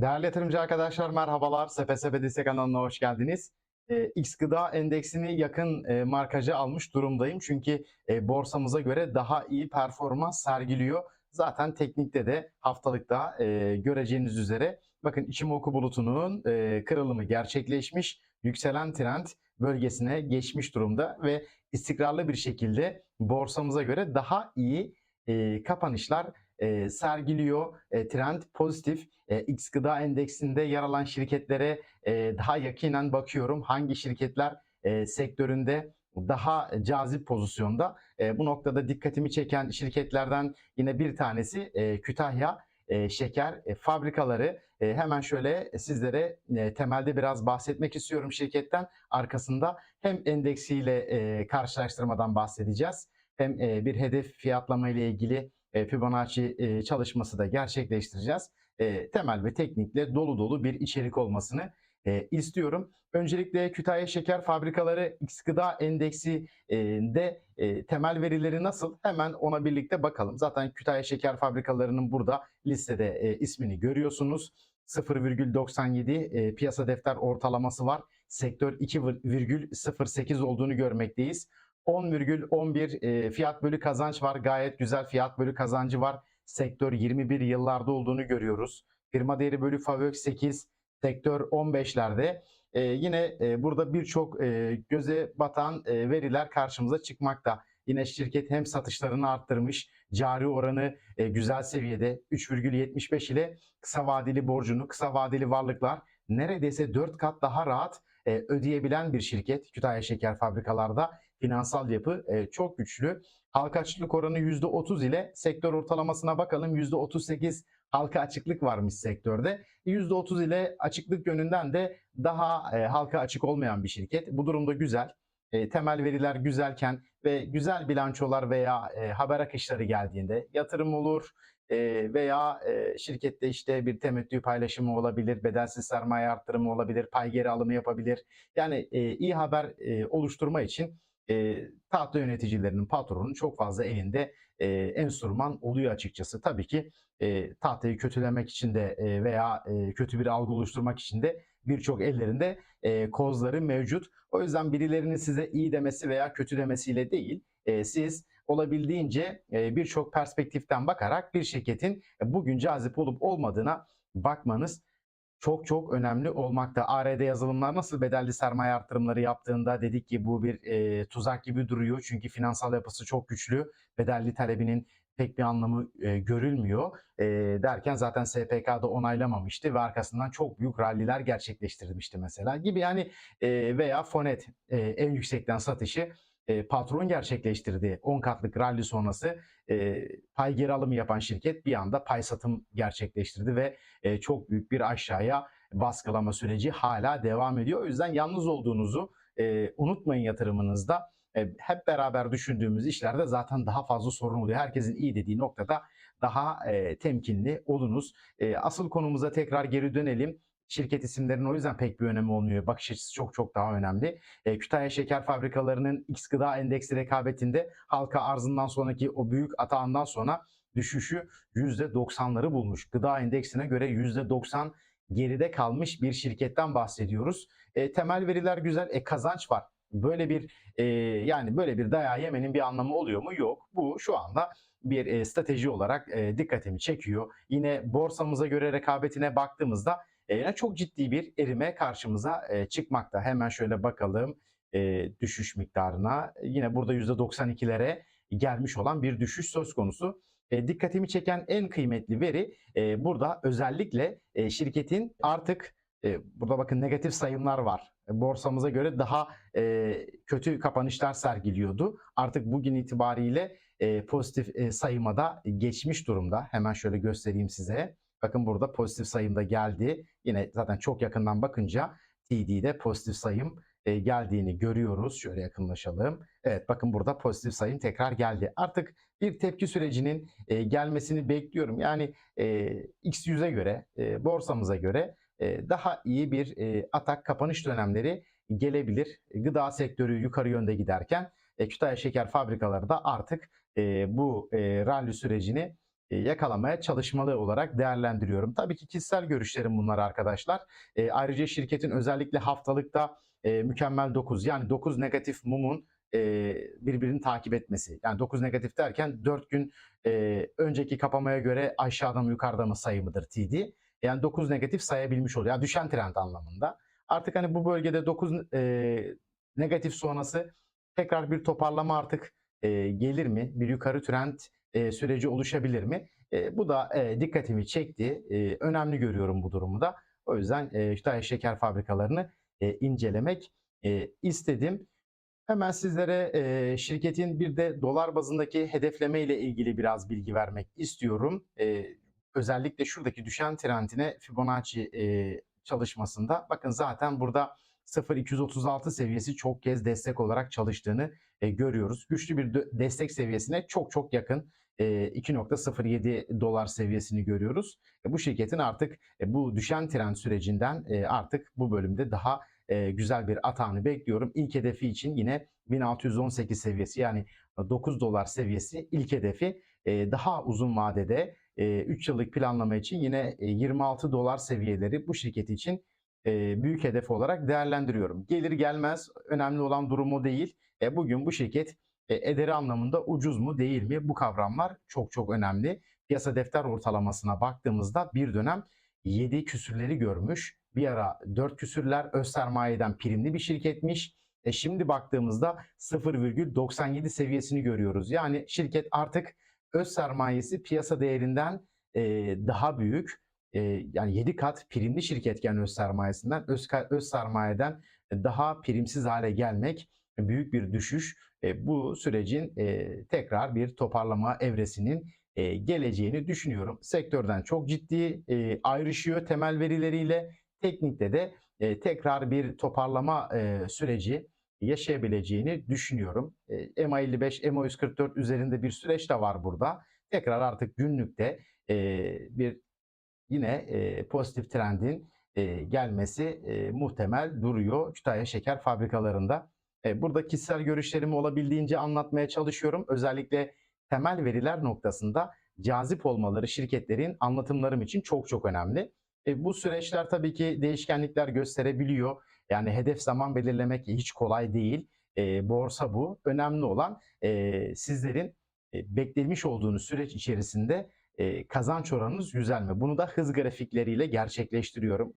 Değerli yatırımcı arkadaşlar merhabalar. SPSP Destek kanalına hoş geldiniz. Ee, X Gıda Endeksini yakın e, markajı almış durumdayım. Çünkü e, borsamıza göre daha iyi performans sergiliyor. Zaten teknikte de haftalıkta e, göreceğiniz üzere bakın Ichimoku bulutunun e, kırılımı gerçekleşmiş. Yükselen trend bölgesine geçmiş durumda ve istikrarlı bir şekilde borsamıza göre daha iyi e, kapanışlar e, sergiliyor. E, trend pozitif. E, X gıda endeksinde yer alan şirketlere daha yakinen bakıyorum. Hangi şirketler sektöründe daha cazip pozisyonda. Bu noktada dikkatimi çeken şirketlerden yine bir tanesi Kütahya Şeker Fabrikaları. Hemen şöyle sizlere temelde biraz bahsetmek istiyorum şirketten. Arkasında hem endeksiyle karşılaştırmadan bahsedeceğiz. Hem bir hedef fiyatlama ile ilgili e, Fibonacci e, çalışması da gerçekleştireceğiz. E, temel ve teknikle dolu dolu bir içerik olmasını istiyorum. Öncelikle Kütahya Şeker Fabrikaları X Gıda Endeksi e, de e, temel verileri nasıl? Hemen ona birlikte bakalım. Zaten Kütahya Şeker Fabrikalarının burada listede ismini görüyorsunuz. 0,97 e, piyasa defter ortalaması var. Sektör 2,08 olduğunu görmekteyiz. 10,11 e, fiyat bölü kazanç var. Gayet güzel fiyat bölü kazancı var. Sektör 21 yıllarda olduğunu görüyoruz. Firma değeri bölü FAVÖK 8, sektör 15'lerde. E, yine e, burada birçok e, göze batan e, veriler karşımıza çıkmakta. Yine şirket hem satışlarını arttırmış, cari oranı e, güzel seviyede 3,75 ile kısa vadeli borcunu, kısa vadeli varlıklar neredeyse 4 kat daha rahat e, ödeyebilen bir şirket. Kütahya Şeker Fabrikalarda finansal yapı e, çok güçlü. Halka açıklık oranı %30 ile sektör ortalamasına bakalım %38 halka açıklık varmış sektörde. %30 ile açıklık yönünden de daha e, halka açık olmayan bir şirket. Bu durumda güzel. E, temel veriler güzelken ve güzel bilançolar veya e, haber akışları geldiğinde yatırım olur e, veya e, şirkette işte bir temettü paylaşımı olabilir, bedelsiz sermaye arttırımı olabilir, pay geri alımı yapabilir. Yani e, iyi haber e, oluşturma için e, tahta yöneticilerinin, patronun çok fazla elinde e, enstrüman oluyor açıkçası. Tabii ki e, tahtayı kötülemek için de e, veya e, kötü bir algı oluşturmak için de birçok ellerinde e, kozları mevcut. O yüzden birilerinin size iyi demesi veya kötü demesiyle değil, e, siz olabildiğince e, birçok perspektiften bakarak bir şirketin bugün cazip olup olmadığına bakmanız çok çok önemli olmakta. ARD yazılımlar nasıl bedelli sermaye artırımları yaptığında dedik ki bu bir e, tuzak gibi duruyor. Çünkü finansal yapısı çok güçlü. Bedelli talebinin pek bir anlamı e, görülmüyor e, derken zaten SPK'da onaylamamıştı ve arkasından çok büyük ralliler gerçekleştirmişti mesela gibi yani e, veya Fonet e, en yüksekten satışı e, patron gerçekleştirdi 10 katlık rally sonrası e, pay geri alımı yapan şirket bir anda pay satım gerçekleştirdi ve e, çok büyük bir aşağıya baskılama süreci hala devam ediyor. O yüzden yalnız olduğunuzu e, unutmayın yatırımınızda. E, hep beraber düşündüğümüz işlerde zaten daha fazla sorun oluyor. Herkesin iyi dediği noktada daha e, temkinli olunuz. E, asıl konumuza tekrar geri dönelim. Şirket isimlerinin o yüzden pek bir önemi olmuyor. Bakış açısı çok çok daha önemli. E, Kütahya Şeker Fabrikalarının X gıda endeksi rekabetinde halka arzından sonraki o büyük atağından sonra düşüşü %90'ları bulmuş. Gıda endeksine göre %90 geride kalmış bir şirketten bahsediyoruz. E, temel veriler güzel. E, kazanç var. Böyle bir e, yani böyle bir dayağı yemenin bir anlamı oluyor mu? Yok. Bu şu anda bir e, strateji olarak e, dikkatimi çekiyor. Yine borsamıza göre rekabetine baktığımızda e, yine çok ciddi bir erime karşımıza çıkmakta. Hemen şöyle bakalım düşüş miktarına. Yine burada %92'lere gelmiş olan bir düşüş söz konusu. Dikkatimi çeken en kıymetli veri burada özellikle şirketin artık burada bakın negatif sayımlar var. E, borsamıza göre daha kötü kapanışlar sergiliyordu. Artık bugün itibariyle pozitif sayıma da geçmiş durumda. Hemen şöyle göstereyim size. Bakın burada pozitif sayım da geldi. Yine zaten çok yakından bakınca TD'de pozitif sayım e, geldiğini görüyoruz. Şöyle yakınlaşalım. Evet bakın burada pozitif sayım tekrar geldi. Artık bir tepki sürecinin e, gelmesini bekliyorum. Yani e, X100'e göre, e, borsamıza göre daha iyi bir atak kapanış dönemleri gelebilir. Gıda sektörü yukarı yönde giderken Kütahya Şeker Fabrikaları da artık bu rally sürecini yakalamaya çalışmalı olarak değerlendiriyorum. Tabii ki kişisel görüşlerim bunlar arkadaşlar. E, ayrıca şirketin özellikle haftalıkta e, mükemmel 9 yani 9 negatif mumun e, birbirini takip etmesi. Yani 9 negatif derken 4 gün e, önceki kapamaya göre aşağıda mı yukarıda mı sayı mıdır TD? Yani 9 negatif sayabilmiş oluyor. Yani düşen trend anlamında. Artık hani bu bölgede 9 e, negatif sonrası tekrar bir toparlama artık e, gelir mi? Bir yukarı trend e, süreci oluşabilir mi? E, bu da e, dikkatimi çekti. E, önemli görüyorum bu durumu da. O yüzden e, Kütahya Şeker Fabrikalarını e, incelemek e, istedim. Hemen sizlere e, şirketin bir de dolar bazındaki hedefleme ile ilgili biraz bilgi vermek istiyorum. E, özellikle şuradaki düşen trendine Fibonacci e, çalışmasında bakın zaten burada 0.236 seviyesi çok kez destek olarak çalıştığını e, görüyoruz. Güçlü bir destek seviyesine çok çok yakın e, 2.07 dolar seviyesini görüyoruz. E, bu şirketin artık e, bu düşen trend sürecinden e, artık bu bölümde daha e, güzel bir atağını bekliyorum. İlk hedefi için yine 1618 seviyesi yani 9 dolar seviyesi ilk hedefi. E, daha uzun vadede 3 yıllık planlama için yine e, 26 dolar seviyeleri bu şirket için e, büyük hedef olarak değerlendiriyorum. Gelir gelmez önemli olan durumu değil. E, bugün bu şirket e, ederi anlamında ucuz mu değil mi bu kavramlar çok çok önemli. Piyasa defter ortalamasına baktığımızda bir dönem 7 küsürleri görmüş. Bir ara 4 küsürler öz sermayeden primli bir şirketmiş. E şimdi baktığımızda 0,97 seviyesini görüyoruz. Yani şirket artık öz sermayesi piyasa değerinden e, daha büyük. E, yani 7 kat primli şirketken öz sermayesinden öz, öz sermayeden daha primsiz hale gelmek büyük bir düşüş. E, bu sürecin e, tekrar bir toparlama evresinin e, geleceğini düşünüyorum. Sektörden çok ciddi e, ayrışıyor temel verileriyle. Teknikte de e, tekrar bir toparlama e, süreci yaşayabileceğini düşünüyorum. E, MA55, MA144 üzerinde bir süreç de var burada. Tekrar artık günlükte e, bir yine e, pozitif trendin e, gelmesi e, muhtemel duruyor Kütahya Şeker Fabrikalarında. E, burada kişisel görüşlerimi olabildiğince anlatmaya çalışıyorum. Özellikle temel veriler noktasında cazip olmaları şirketlerin anlatımlarım için çok çok önemli. E, bu süreçler tabii ki değişkenlikler gösterebiliyor. Yani hedef zaman belirlemek hiç kolay değil. E, borsa bu. Önemli olan e, sizlerin e, beklemiş olduğunuz süreç içerisinde e, kazanç oranınız güzel? Bunu da hız grafikleriyle gerçekleştiriyorum.